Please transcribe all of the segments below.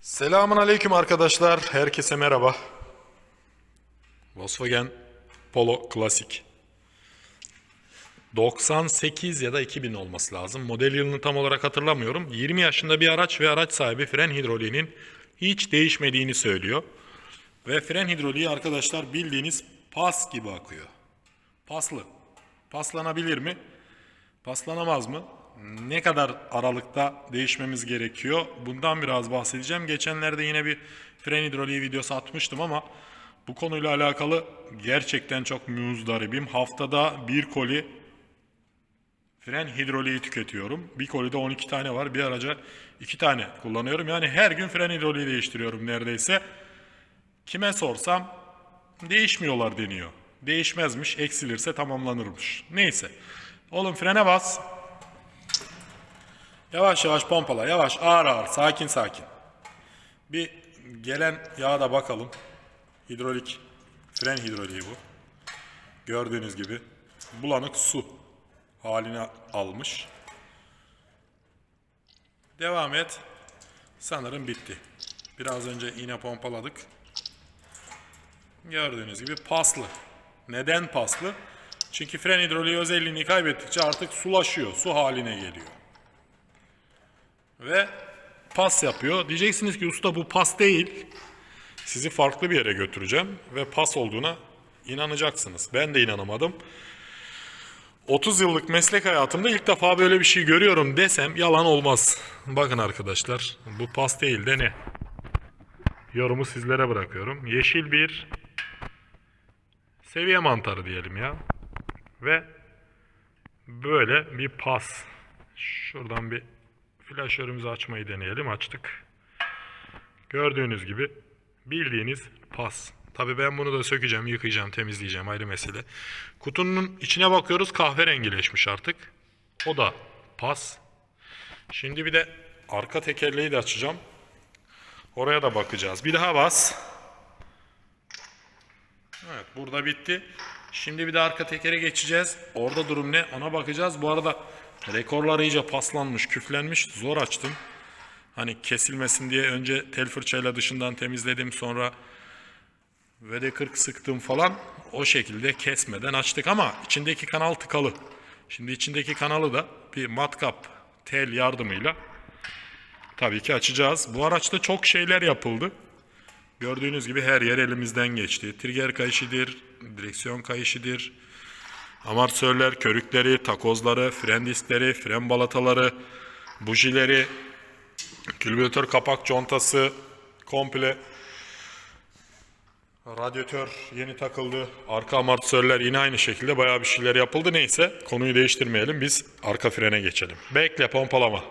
Selamun aleyküm arkadaşlar. Herkese merhaba. Volkswagen Polo Klasik. 98 ya da 2000 olması lazım. Model yılını tam olarak hatırlamıyorum. 20 yaşında bir araç ve araç sahibi fren hidroliğinin hiç değişmediğini söylüyor. Ve fren hidroliği arkadaşlar bildiğiniz pas gibi akıyor. Paslı. Paslanabilir mi? Paslanamaz mı? Ne kadar aralıkta değişmemiz gerekiyor? Bundan biraz bahsedeceğim. Geçenlerde yine bir fren hidroliği videosu atmıştım ama bu konuyla alakalı gerçekten çok muzdaribim. Haftada bir koli fren hidroliği tüketiyorum. Bir kolide 12 tane var. Bir araca 2 tane kullanıyorum. Yani her gün fren hidroliği değiştiriyorum neredeyse. Kime sorsam değişmiyorlar deniyor. Değişmezmiş, eksilirse tamamlanırmış. Neyse. Oğlum frene bas. Yavaş yavaş pompala, yavaş, ağır ağır, sakin sakin. Bir gelen yağa da bakalım. Hidrolik, fren hidroliği bu. Gördüğünüz gibi bulanık su haline almış. Devam et. Sanırım bitti. Biraz önce yine pompaladık. Gördüğünüz gibi paslı. Neden paslı? Çünkü fren hidroliği özelliğini kaybettikçe artık sulaşıyor, su haline geliyor. Ve pas yapıyor. Diyeceksiniz ki usta bu pas değil. Sizi farklı bir yere götüreceğim ve pas olduğuna inanacaksınız. Ben de inanamadım. 30 yıllık meslek hayatımda ilk defa böyle bir şey görüyorum desem yalan olmaz. Bakın arkadaşlar bu pas değil de ne? Yorumu sizlere bırakıyorum. Yeşil bir seviye mantarı diyelim ya. Ve böyle bir pas. Şuradan bir flaşörümüzü açmayı deneyelim. Açtık. Gördüğünüz gibi bildiğiniz pas. Tabii ben bunu da sökeceğim, yıkayacağım, temizleyeceğim ayrı mesele. Kutunun içine bakıyoruz kahverengileşmiş artık. O da pas. Şimdi bir de arka tekerleği de açacağım. Oraya da bakacağız. Bir daha bas. Evet burada bitti. Şimdi bir de arka tekere geçeceğiz. Orada durum ne ona bakacağız. Bu arada rekorlar iyice paslanmış, küflenmiş. Zor açtım. Hani kesilmesin diye önce tel fırçayla dışından temizledim. Sonra VD40 sıktım falan. O şekilde kesmeden açtık ama içindeki kanal tıkalı. Şimdi içindeki kanalı da bir matkap tel yardımıyla tabii ki açacağız. Bu araçta çok şeyler yapıldı. Gördüğünüz gibi her yer elimizden geçti. Trigger kayışıdır, direksiyon kayışıdır, amortisörler, körükleri, takozları, fren diskleri, fren balataları, bujileri, külbüratör kapak contası, komple radyatör yeni takıldı. Arka amortisörler yine aynı şekilde bayağı bir şeyler yapıldı. Neyse konuyu değiştirmeyelim. Biz arka frene geçelim. Bekle pompalama.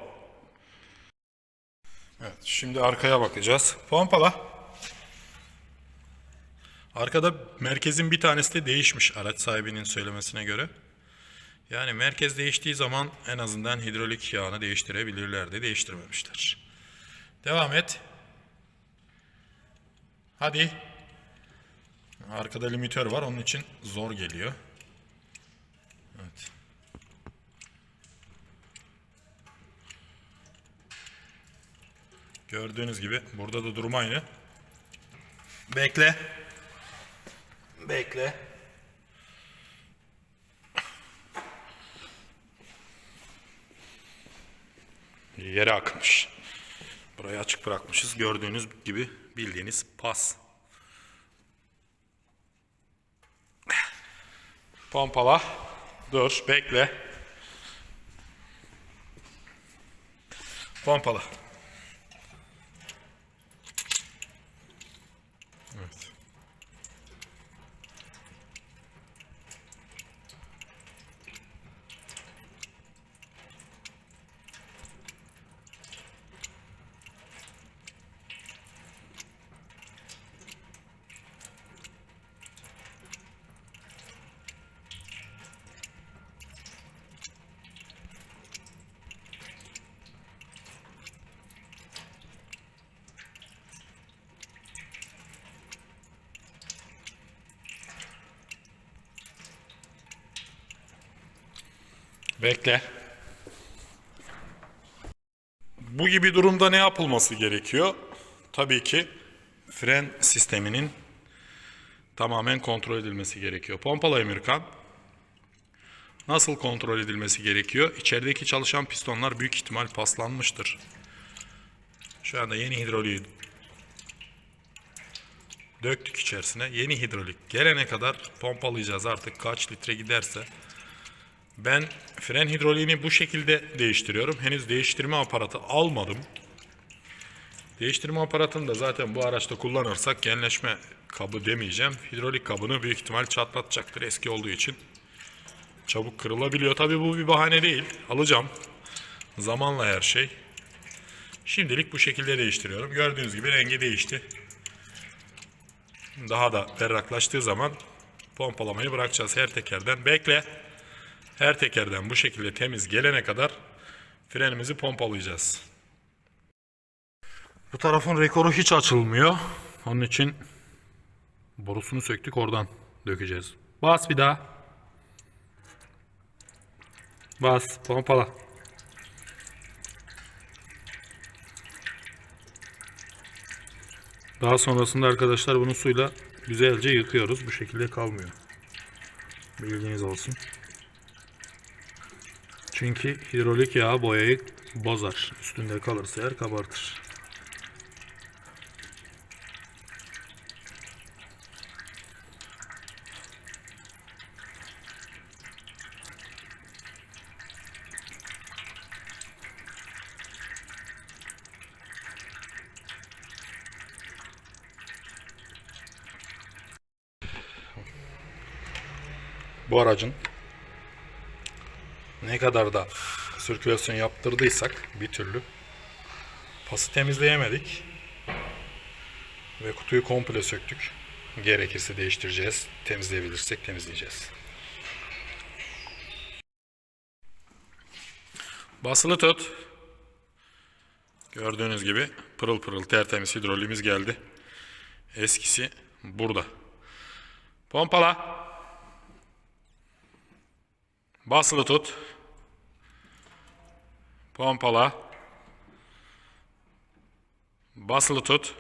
Evet şimdi arkaya bakacağız. Pompala. Arkada merkezin bir tanesi de değişmiş araç sahibinin söylemesine göre. Yani merkez değiştiği zaman en azından hidrolik yağını değiştirebilirlerdi. Değiştirmemişler. Devam et. Hadi. Arkada limitör var onun için zor geliyor. Evet. Gördüğünüz gibi burada da durum aynı. Bekle. Bekle. Yere akmış. Burayı açık bırakmışız. Gördüğünüz gibi bildiğiniz pas. Pompala. Dur, bekle. Pompala. Bekle. Bu gibi durumda ne yapılması gerekiyor? tabii ki fren sisteminin tamamen kontrol edilmesi gerekiyor. Pompalı Amerikan nasıl kontrol edilmesi gerekiyor? İçerideki çalışan pistonlar büyük ihtimal paslanmıştır. Şu anda yeni hidroliği döktük içerisine. Yeni hidrolik gelene kadar pompalayacağız artık kaç litre giderse. Ben fren hidroliğini bu şekilde değiştiriyorum. Henüz değiştirme aparatı almadım. Değiştirme aparatını da zaten bu araçta kullanırsak genleşme kabı demeyeceğim. Hidrolik kabını büyük ihtimal çatlatacaktır eski olduğu için. Çabuk kırılabiliyor. Tabi bu bir bahane değil. Alacağım. Zamanla her şey. Şimdilik bu şekilde değiştiriyorum. Gördüğünüz gibi rengi değişti. Daha da berraklaştığı zaman pompalamayı bırakacağız her tekerden. Bekle. Her tekerden bu şekilde temiz gelene kadar frenimizi pompalayacağız. Bu tarafın rekoru hiç açılmıyor. Onun için borusunu söktük oradan dökeceğiz. Bas bir daha. Bas pompala. Daha sonrasında arkadaşlar bunu suyla güzelce yıkıyoruz. Bu şekilde kalmıyor. Bilginiz olsun. Çünkü hidrolik yağ boyayı bozar. Üstünde kalırsa eğer kabartır. Bu aracın ne kadar da sirkülasyon yaptırdıysak bir türlü pası temizleyemedik. Ve kutuyu komple söktük. Gerekirse değiştireceğiz. Temizleyebilirsek temizleyeceğiz. Basılı tut. Gördüğünüz gibi pırıl pırıl tertemiz hidrolimiz geldi. Eskisi burada. Pompala. Basılı tut. Pompala. Basılı tut.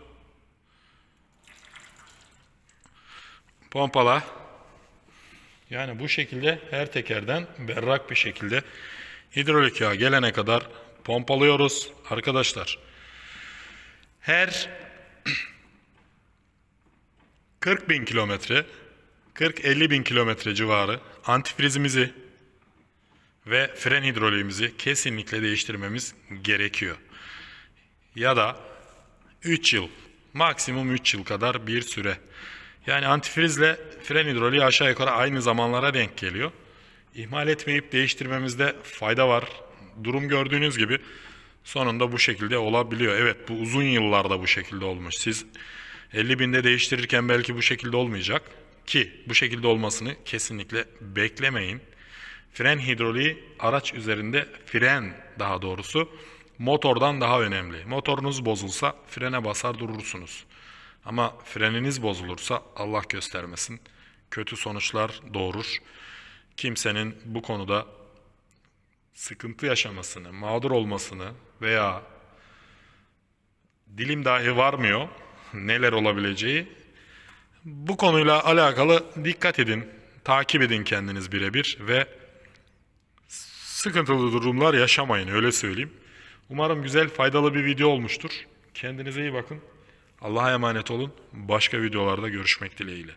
Pompala. Yani bu şekilde her tekerden berrak bir şekilde hidrolik yağ gelene kadar pompalıyoruz arkadaşlar. Her 40 bin kilometre 40-50 bin kilometre civarı antifrizimizi ve fren hidroliğimizi kesinlikle değiştirmemiz gerekiyor. Ya da 3 yıl, maksimum 3 yıl kadar bir süre. Yani antifrizle fren hidroliği aşağı yukarı aynı zamanlara denk geliyor. İhmal etmeyip değiştirmemizde fayda var. Durum gördüğünüz gibi sonunda bu şekilde olabiliyor. Evet bu uzun yıllarda bu şekilde olmuş. Siz 50 binde değiştirirken belki bu şekilde olmayacak. Ki bu şekilde olmasını kesinlikle beklemeyin. Fren hidroliği araç üzerinde fren daha doğrusu motordan daha önemli. Motorunuz bozulsa frene basar durursunuz. Ama freniniz bozulursa Allah göstermesin kötü sonuçlar doğurur. Kimsenin bu konuda sıkıntı yaşamasını, mağdur olmasını veya dilim dahi varmıyor neler olabileceği. Bu konuyla alakalı dikkat edin, takip edin kendiniz birebir ve sıkıntılı durumlar yaşamayın öyle söyleyeyim. Umarım güzel faydalı bir video olmuştur. Kendinize iyi bakın. Allah'a emanet olun. Başka videolarda görüşmek dileğiyle.